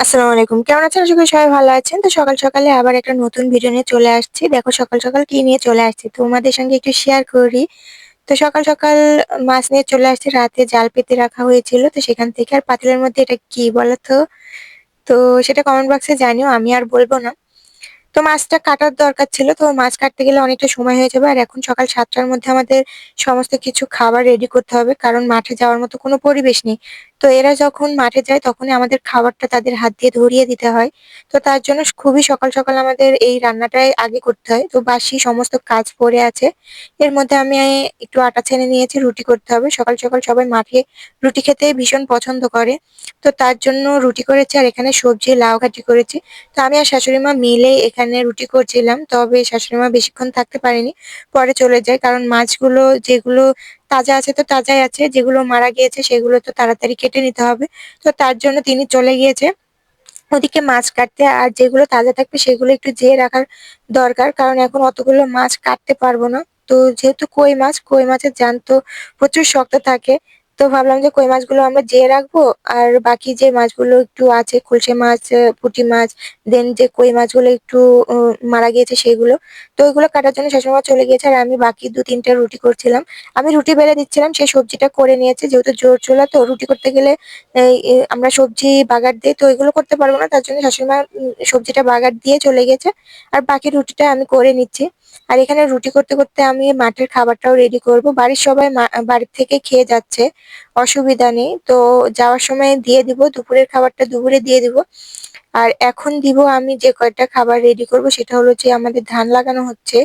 আসসালামু আলাইকুম। কেমন আছেন? আশা করি সবাই ভালো আছেন। তো সকাল সকালে আবার একটা নতুন ভিডিও নিয়ে চলে আসছি। দেখো সকাল সকাল কি নিয়ে চলে আসছি তোমাদের সঙ্গে একটু শেয়ার করি। তো সকাল সকাল মাছ নিয়ে চলে আসছি। রাতে জাল পেতে রাখা হয়েছিল। তো সেখান থেকে আর পাতিলের মধ্যে এটা কি বলো তো তো সেটা কমেন্ট বক্সে জানিও, আমি আর বলব না। তো মাছটা কাটার দরকার ছিল। তো মাছ কাটতে গেলে অনেকটা সময় হয়ে যাবে। আর এখন সকাল সাতটার মধ্যে আমাদের সমস্ত কিছু খাবার রেডি করতে হবে। কারণ মাঠে যাওয়ার মতো কোনো পরিবেশ নেই। তো এরা যখন মাঠে যায় তখনই আমাদের খাবারটা তাদের হাত দিয়ে ধরিয়ে দিতে হয়। তো তার জন্য খুবই সকাল সকাল আমাদের এই রান্নাটাই আগে করতে হয়। তো বাসি সমস্ত কাজ পড়ে আছে। এর মধ্যে আমি একটু আটা ছেনে নিয়েছি, রুটি করতে হবে। সকাল সকাল সবাই মাঠে রুটি খেতে ভীষণ পছন্দ করে। তো তার জন্য রুটি করেছি আর এখানে সবজি, লাউ ঘাটি করেছি। তো আমি আর শাশুড়ি মা মিলে এখানে রুটি করছিলাম। তবে শাশুড়ি মা বেশিক্ষণ থাকতে পারেনি। পরে চলে যায় কারণ মাছগুলো যেগুলো তাজা আছে তো তাজাই আছে, যেগুলো মারা গিয়েছে সেগুলো তো তাড়াতাড়ি কেটে নিতে হবে। তো তার জন্য তিনি চলে গিয়েছে। ওদিকে মাছ কাটতে আর যেগুলো তাজা থাকবে সেগুলো একটু জেয়ে রাখার দরকার, কারণ এখন অতগুলো মাছ কাটতে পারব না। তো যেহেতু কই মাছ, কই মাছের জান তো প্রচুর শক্ত থাকে তো ভাবলাম যে কই মাছগুলো আমরা যেয়ে রাখব, আর বাকি যে মাছগুলো একটু আছে খুলসে মাছ পুঁটি মাছ দেন যে কই মাছগুলো একটু মারা গিয়েছে সেগুলো, তো ওইগুলো কাটার জন্য শাশুড়ি চলে গিয়েছে, আর আমি বাকি দু তিনটা রুটি করছিলাম। আমি রুটি বেলে দিচ্ছিলাম সেই সবজিটা করে নিয়েছে, যেহেতু জোর চোলা, তো রুটি করতে গেলে আমরা সবজি বাগার দিই তো ওইগুলো করতে পারব না, তার জন্য শাশুড়ি সবজিটা বাগার দিয়ে চলে গেছে আর বাকি রুটিটা আমি করে নিচ্ছি। আর এখানে রুটি করতে করতে আমি মাঠের খাবারটাও রেডি করব, বাড়ির সবাই বাড়ির থেকে খেয়ে যাচ্ছে অসুবিধা নেই। তো যাওয়ার সময় দিয়ে দিব, দুপুরের খাবারটা দুপুরে দিয়ে দিব। আর এখন দিব আমি যে কয়টা খাবার রেডি করব, সেটা হলো যে আমাদের ধান লাগানো হচ্ছে।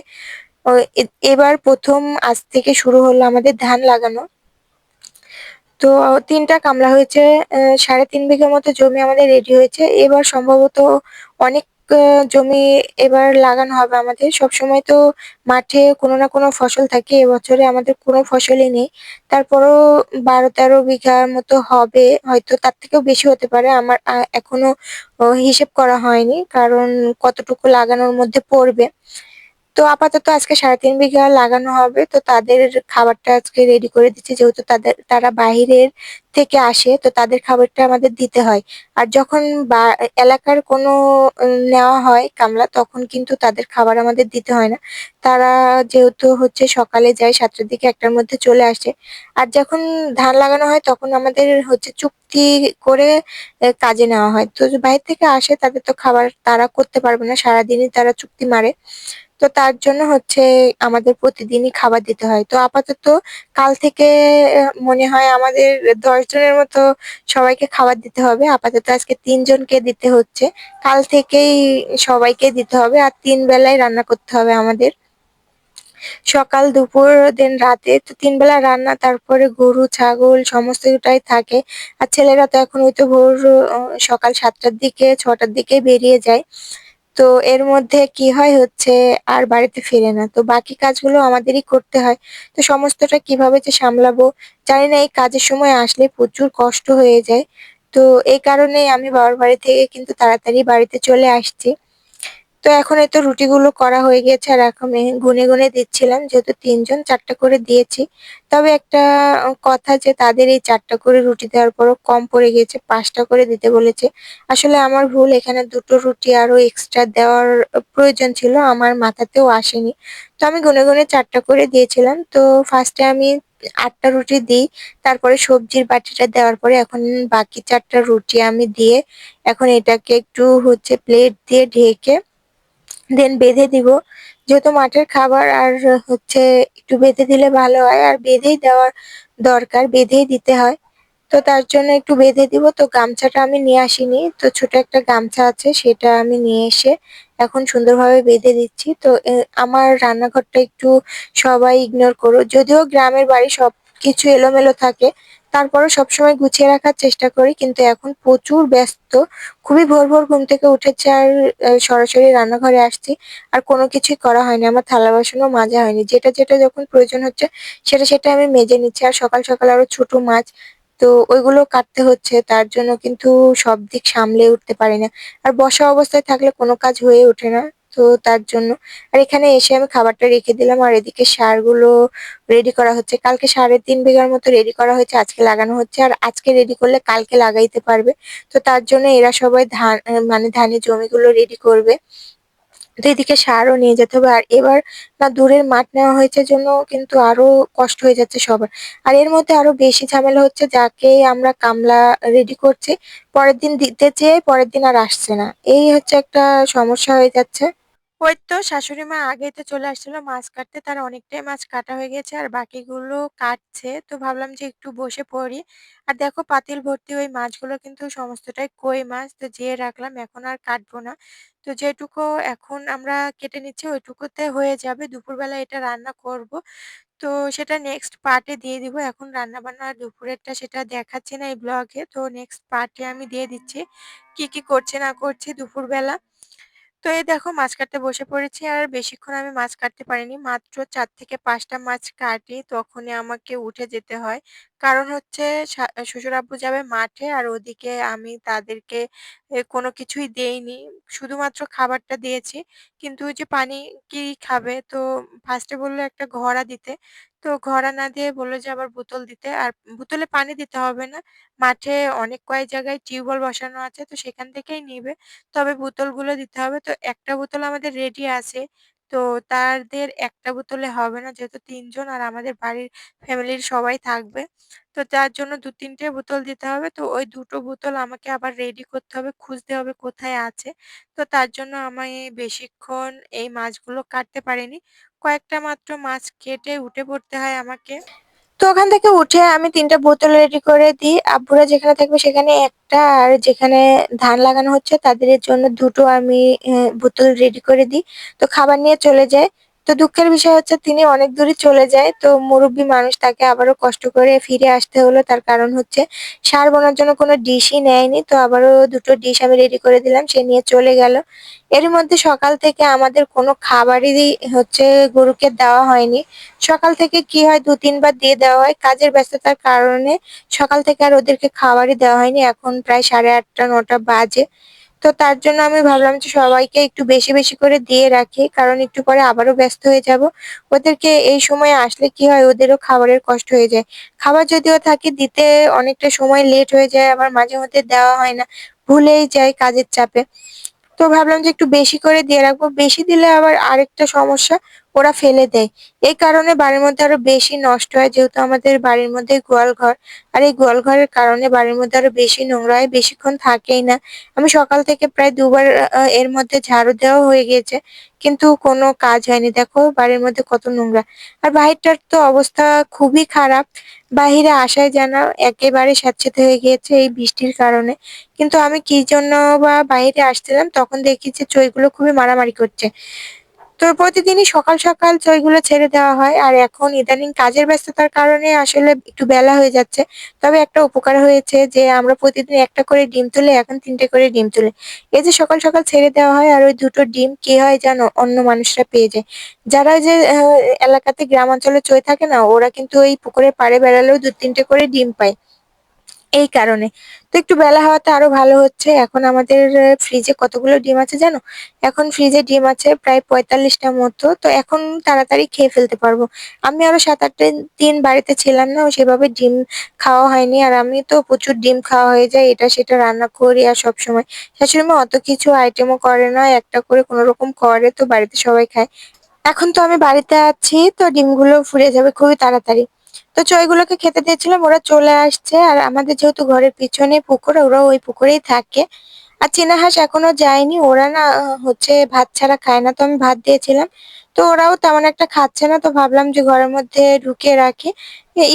এবার প্রথম আজ থেকে শুরু হলো আমাদের ধান লাগানো। তো তিনটা কামলা হয়েছে সাড়ে তিন বিঘা মতো জমি আমাদের রেডি হয়েছে। এবার সম্ভবত অনেক জমি এবার লাগানো হবে আমাদের। সবসময় তো মাঠে কোনো না কোনো ফসল থাকে, এবছরে আমাদের কোনো ফসলই নেই। তারপরও বারো তেরো বিঘার মতো হবে, হয়তো তার থেকেও বেশি হতে পারে। আমার এখনও হিসেব করা হয়নি, কারণ কতটুকু লাগানোর মধ্যে পড়বে। তো আপাতত আজকে সাড়ে তিন বিঘা লাগানো হবে, তো তাদের খাবারটা আজকে রেডি করে দিচ্ছি, যেহেতু তাদের, তারা বাহিরের থেকে আসে, তো তাদের খাবারটা আমাদের দিতে হয়। আর যখন এলাকার কোনো নেওয়া হয় কামলা, তখন কিন্তু তাদের খাবার আমাদের দিতে হয় না। তারা যেহেতু হচ্ছে সকালে যায়, সাতটার দিকে একটার মধ্যে চলে আসে। আর যখন ধান লাগানো হয়, তখন আমাদের হচ্ছে চুক্তি করে কাজে নেওয়া হয়। তো বাইরে থেকে আসে, তাদের তো খাবার তারা করতে পারবে না, সারাদিনই তারা চুক্তি মারে। তো তার জন্য হচ্ছে আমাদের প্রতিদিনই খাবার দিতে হয়। তো আপাতত কাল থেকে মনে হয় আমাদের দশ জনের মতো সবাইকে খাবার দিতে হবে। আপাতত আজকে তিনজনকে দিতে হচ্ছে। কাল থেকেই সবাইকে দিতে হবে আর তিন বেলায় রান্না করতে হবে আমাদের। সকাল, দুপুর, দিন রাতে, তো তিন বেলা রান্না, তারপরে গরু, ছাগল সমস্ত কিছুটাই থাকে। আর ছেলেরা তো এখন ওই তো ভোর সকাল সাতটার দিকে, ছটার দিকে বেরিয়ে যায়। তো এর মধ্যে কি হয় হচ্ছে, আর বাড়িতে ফিরে না। তো বাকি কাজগুলো আমাদেরই করতে হয়। তো সমস্তটা কীভাবে যে সামলাবো, জানি না, এই কাজের সময় আসলে প্রচুর কষ্ট হয়ে যায়। তো এই কারণে আমি বাবার বাড়ি থেকে কিন্তু তাড়াতাড়ি বাড়িতে চলে আসছি। তো এখন এই তো রুটিগুলো করা হয়ে গেছে আর এখন গুনে গুনে দিচ্ছিলাম, যেহেতু তিনজন চারটা করে দিয়েছি। তবে একটা কথা যে তাদের এই চারটা করে রুটি দেওয়ার পরও কম পড়ে গিয়েছে, পাঁচটা করে দিতে বলেছে। আসলে আমার ভুল, এখানে দুটো রুটি আরও এক্সট্রা দেওয়ার প্রয়োজন ছিল, আমার মাথাতেও আসেনি। তো আমি গুনে গুনে চারটা করে দিয়েছিলাম, তো ফার্স্টে আমি আটটা রুটি দিই, তারপরে সবজির বাটিটা দেওয়ার পরে এখন বাকি চারটা রুটি আমি দিয়ে, এখন এটাকে একটু হচ্ছে প্লেট দিয়ে ঢেকে দেন বেঁধে দিব। যেহেতু মাঠের খাবার আর হচ্ছে একটু বেঁধে দিলে ভালো হয়, আর বেঁধেই দেওয়ার দরকার, বেঁধেই দিতে হয়। তো তার জন্য একটু বেঁধে দিব। তো গামছাটা আমি নিয়ে আসিনি। তো ছোট একটা গামছা আছে, সেটা আমি নিয়ে এসে এখন সুন্দরভাবে বেঁধে দিচ্ছি। তো আমার রান্নাঘরটা একটু সবাই ইগনোর করো যদিও গ্রামের বাড়ি সব কিছু এলোমেলো থাকে তারপরও সবসময় গুছিয়ে রাখার চেষ্টা করি, কিন্তু এখন প্রচুর ব্যস্ত। খুবই ভোর ভোর ঘুম থেকে উঠেছে আর সরাসরি রান্নাঘরে আসছি। আর কোনো কিছুই করা হয়নি, আমার থালা বাসনও মাজা হয়নি। যেটা যেটা যখন প্রয়োজন হচ্ছে, সেটা সেটা আমি মেজে নিচ্ছি। আর সকাল সকাল আরও ছোট মাছ, তো ওইগুলো কাটতে হচ্ছে, তার জন্য কিন্তু সব দিক সামলে উঠতে পারি না। আর বসা অবস্থায় থাকলে কোনো কাজ হয়ে ওঠে না। তো তার জন্য। আর এখানে এসে আমি খাবারটা রেখে দিলাম, আর এদিকে সারগুলো রেডি করা হচ্ছে। কালকে সাড়ে তিন বিঘার মতো রেডি করা হয়েছে, আজকে লাগানো হচ্ছে। আর আজকে রেডি করলে কালকে লাগাইতে পারবে। তো তার জন্য এরা সবাই ধান মানে ধানের জমিগুলো রেডি করবে। তো এদিকে সারও নিয়ে যেতে হবে। আর এবার না, দূরের মাঠ নেওয়া হয়েছে জন্য কিন্তু আরও কষ্ট হয়ে যাচ্ছে সবার। আর এর মধ্যে আরও বেশি ঝামেলা হচ্ছে, যাকে আমরা কামলা রেডি করছি। পরের দিন দিতে চেয়ে পরের দিন আর আসছে না। এই হচ্ছে একটা সমস্যা হয়ে যাচ্ছে। ওই তো শাশুড়ি মা আগেই তো চলে আসছিল, মাছ কাটতে তার অনেকটাই মাছ কাটা হয়ে গেছে আর বাকিগুলো কাটছে। তো ভাবলাম যে একটু বসে পড়ি। আর দেখো পাতিল ভর্তি ওই মাছগুলো কিন্তু সমস্তটাই কই মাছ, তো যেয়ে রাখলাম, এখন আর কাটবো না। তো যেটুকু এখন আমরা কেটে নিচ্ছি ওইটুকুতে হয়ে যাবে, দুপুরবেলা এটা রান্না করব। তো সেটা নেক্সট পার্টে দিয়ে দিব, এখন রান্না বান্না দুপুরেরটা সেটা দেখাচ্ছি না এই ব্লগে তো নেক্সট পার্টে আমি দিয়ে দিচ্ছি, কি কি করছে না করছে দুপুরবেলা। তো এই দেখো মাছ কাটতে বসে পড়েছি আর বেশিক্ষণ আমি মাছ কাটতে পারিনি। মাত্র চার থেকে পাঁচটা মাছ কাটি তখনই আমাকে উঠে যেতে হয়। কারণ হচ্ছে শ্বশুর আব্বু যাবে মাঠে আর ওদিকে আমি তাদেরকে কোনো কিছুই দেইনি। শুধুমাত্র খাবারটা দিয়েছি। কিন্তু ওই যে পানি কি খাবে? তো ফার্স্টে বলল একটা ঘড়া দিতে। তো ঘড়া না দিয়ে বলল যে আবার বোতল দিতে। আর বোতলে পানি দিতে হবে না। মাঠে অনেক কয়েক জায়গায় টিউবওয়েল বসানো আছে। তো সেখান থেকেই নিবে। তবে বোতলগুলো দিতে হবে। তো একটা বোতল আমাদের রেডি আছে। তো তাদের একটা বোতলে হবে না যেহেতু তিনজন আর আমাদের বাড়ির ফ্যামিলির সবাই থাকবে। তো যার জন্য দু তিনটে বোতল দিতে হবে। তো ওই দুটো বোতল আমাকে আবার রেডি করতে হবে, খুঁজতে হবে কোথায় আছে। তো তার জন্য আমি বেশিক্ষণ এই মাছগুলো কাটতে পারিনি। কয়েকটা মাত্র মাছ কেটে উঠে পড়তে হয় আমাকে। তো ওখান থেকে উঠে আমি তিনটা বোতল রেডি করে দিই। আব্বুরা যেখানে থাকবে সেখানে একটা, আর যেখানে ধান লাগানো হচ্ছে তাদের জন্য দুটো আমি বোতল রেডি করে দিই। তো খাবার নিয়ে চলে যায় তো দুঃখের বিষয় হচ্ছে তিনি অনেক দূরে চলে যায়। তো মুরব্বী মানুষ তাকে আবারও কষ্ট করে ফিরে আসতে হলো। তার কারণ হচ্ছে সার বোনার জন্য কোনো ডিশই নেয়নি। তো আবারও দুটো ডিশ আমি রেডি করে দিলাম। সে নিয়ে চলে গেল। এর মধ্যে সকাল থেকে আমাদের কোনো খাবারই হচ্ছে গরুকে দেওয়া হয়নি। সকাল থেকে কি হয়, দু তিনবার দিয়ে দেওয়া হয়। কাজের ব্যস্ততার কারণে সকাল থেকে আর ওদেরকে খাবারই দেওয়া হয়নি। এখন প্রায় সাড়ে আটটা, নটা বাজে। তো তার জন্য আমি ভাবলাম যে সবাইকে একটু বেশি বেশি করে দিয়ে রাখি, কারণ একটু পরে আবারও ব্যস্ত হয়ে যাব। ওদেরকে এই সময় আসলে কি হয়, ওদেরও খাবারের কষ্ট হয়ে যায়। খাবার যদিও থাকে, দিতে অনেকটা সময় লেট হয়ে যায়, আবার মাঝে মধ্যে দেওয়া হয় না, ভুলেই যায় কাজের চাপে। তো ভাবলাম যে একটু বেশি করে দিয়ে রাখব, বেশি দিলে আবার আরেকটা সমস্যা ওরা ফেলে দেয়। এই কারণে বাড়ির মধ্যে আরও বেশি নষ্ট হয়, যেহেতু আমাদের বাড়ির মধ্যে গোয়াল ঘর। আর এই গোয়াল ঘরের কারণে বাড়ির মধ্যে আরও বেশি নোংরা হয়, বেশিক্ষণ থাকেই না। আমি সকাল থেকে প্রায় দুবার এর মধ্যে ঝাড়ু দেওয়া হয়ে গিয়েছে, কিন্তু কোনো কাজ হয়নি। দেখো বাড়ির মধ্যে কত নোংরা। আর বাহিরটার তো অবস্থা খুবই খারাপ। বাহিরে আসায় যেন একেবারে স্যাঁতসেঁতে হয়ে গিয়েছে এই বৃষ্টির কারণে। কিন্তু আমি কি জন্য বা বাইরে আসছিলাম, তখন দেখি যে চইগুলো খুবই মারামারি করছে। তো প্রতিদিনই সকাল সকাল চইগুলো ছেড়ে দেওয়া হয়, আর এখন ইদানিং কাজের ব্যস্ততার কারণে আসলে একটু বেলা হয়ে যাচ্ছে। তবে একটা উপকার হয়েছে যে, আমরা প্রতিদিন একটা করে ডিম তুলে, এখন তিনটে করে ডিম তুলে। এই যে সকাল সকাল ছেড়ে দেওয়া হয়, আর ওই দুটো ডিম কি হয় জানো অন্য মানুষরা পেয়ে যায়। যারা যে এলাকাতে গ্রামাঞ্চলে চই থাকে না, ওরা কিন্তু ওই পুকুরের পাড়ে বেড়ালেও দু তিনটে করে ডিম পায়। এই কারণে। তো একটু বেলা হওয়াতে আরও ভালো হচ্ছে। এখন আমাদের ফ্রিজে কতগুলো ডিম আছে জানো? এখন ফ্রিজে ডিম আছে প্রায় পঁয়তাল্লিশটা মতো। তো এখন তাড়াতাড়ি খেয়ে ফেলতে পারব। আমি আরও সাত আটটা দিন বাড়িতে ছিলাম না, সেভাবে ডিম খাওয়া হয়নি। আর আমি তো প্রচুর ডিম খাওয়া হয়ে যায়, এটা সেটা রান্না করি আর সব সময় শাশুড়ি মা অত কিছু আইটেমও করে না, একটা করে কোনো রকম করে, তো বাড়িতে সবাই খায়। এখন তো আমি বাড়িতে আছি, তো ডিমগুলো ফুরে যাবে খুবই তাড়াতাড়ি। তো চইগুলোকে খেতে দিয়েছিলাম, ওরা চলে আসছে। আর আমাদের যেহেতু ঘরের পিছনে পুকুর, ওরা ওই পুকুরেই থাকে। আর চীনা হাঁস এখনও যায়নি, ওরা না হচ্ছে ভাত ছাড়া খায় না, তো আমি ভাত দিয়েছিলাম। তো ওরাও তেমন একটা খাচ্ছে না, তো ভাবলাম যে ঘরের মধ্যে ঢুকিয়ে রাখি।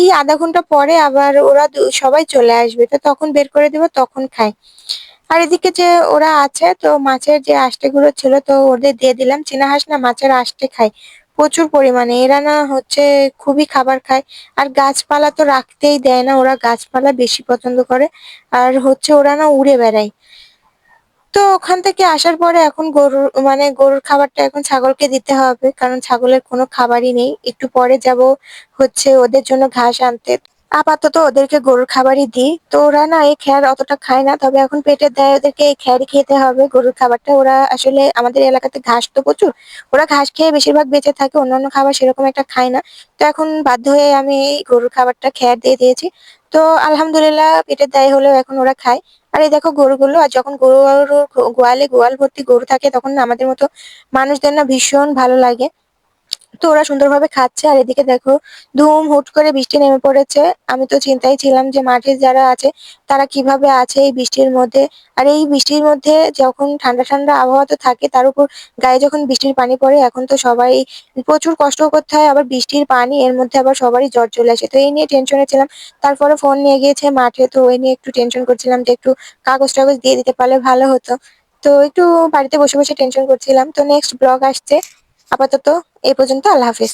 এই আধা ঘণ্টা পরে আবার ওরা সবাই চলে আসবে, তো তখন বের করে দেবো, তখন খায় আর এদিকে যে ওরা আছে, তো মাছের যে আষ্টেগুলো ছিল, তো ওদের দিয়ে দিলাম। চীনা হাঁস না, মাছের আষ্টে খায় প্রচুর পরিমাণে। এরা না হচ্ছে খুবই খাবার খায়। আর গাছপালা তো রাখতেই দেয় না, ওরা গাছপালা বেশি পছন্দ করে। আর হচ্ছে ওরা না উড়ে বেড়ায়। তো ওখান থেকে আসার পরে এখন গরুর মানে গরুর খাবারটা এখন ছাগলকে দিতে হবে, কারণ ছাগলের কোনো খাবারই নেই। একটু পরে যাব হচ্ছে ওদের জন্য ঘাস আনতে। আপাতত ওদেরকে গরুর খাবারই দিই। তো ওরা না এই খ্যার অতটা খায় না, তবে এখন পেটে দেয় ওদেরকে এই খ্যারই খেতে হবে। গরুর খাবারটা ওরা আসলে আমাদের এলাকাতে ঘাস তো প্রচুর, ওরা ঘাস খেয়ে বেশিরভাগ বেঁচে থাকে, অন্যান্য খাবার সেরকম একটা খায় না। তো এখন বাধ্য হয়ে আমি এই গরুর খাবারটা খ্যার দিয়ে দিয়েছি। তো আলহামদুলিল্লাহ পেটের দায় হলেও এখন ওরা খায়। আর এই দেখো গরুগুলো, আর যখন গরু গোয়ালে গোয়াল ভর্তি গরু থাকে, তখন আমাদের মতো মানুষদের না ভীষণ ভালো লাগে। তো ওরা সুন্দরভাবে খাচ্ছে। আর এদিকে দেখো, ধুম, হুট করে বৃষ্টি নেমে পড়েছে। আমি তো চিন্তায় ছিলাম যে মাঠে যারা আছে, তারা কীভাবে আছে এই বৃষ্টির মধ্যে? আর এই বৃষ্টির মধ্যে যখন ঠান্ডা ঠান্ডা আবহাওয়া তো থাকে, তার উপর গায়ে যখন বৃষ্টির পানি পড়ে, এখন তো সবাই প্রচুর কষ্ট করতে হয়। আবার বৃষ্টির পানি, এর মধ্যে আবার সবারই জ্বর চলে আসে। তো এই নিয়ে টেনশনে ছিলাম। তারপরে ফোন নিয়ে গিয়েছে মাঠে, তো ওই নিয়ে একটু টেনশন করছিলাম যে একটু কাগজ টাগজ দিয়ে দিতে পারলে ভালো হতো। তো একটু বাড়িতে বসে বসে টেনশন করছিলাম। তো নেক্সট ব্লগ আসছে। আপাতত এই পর্যন্ত আল্লাহ হাফিজ।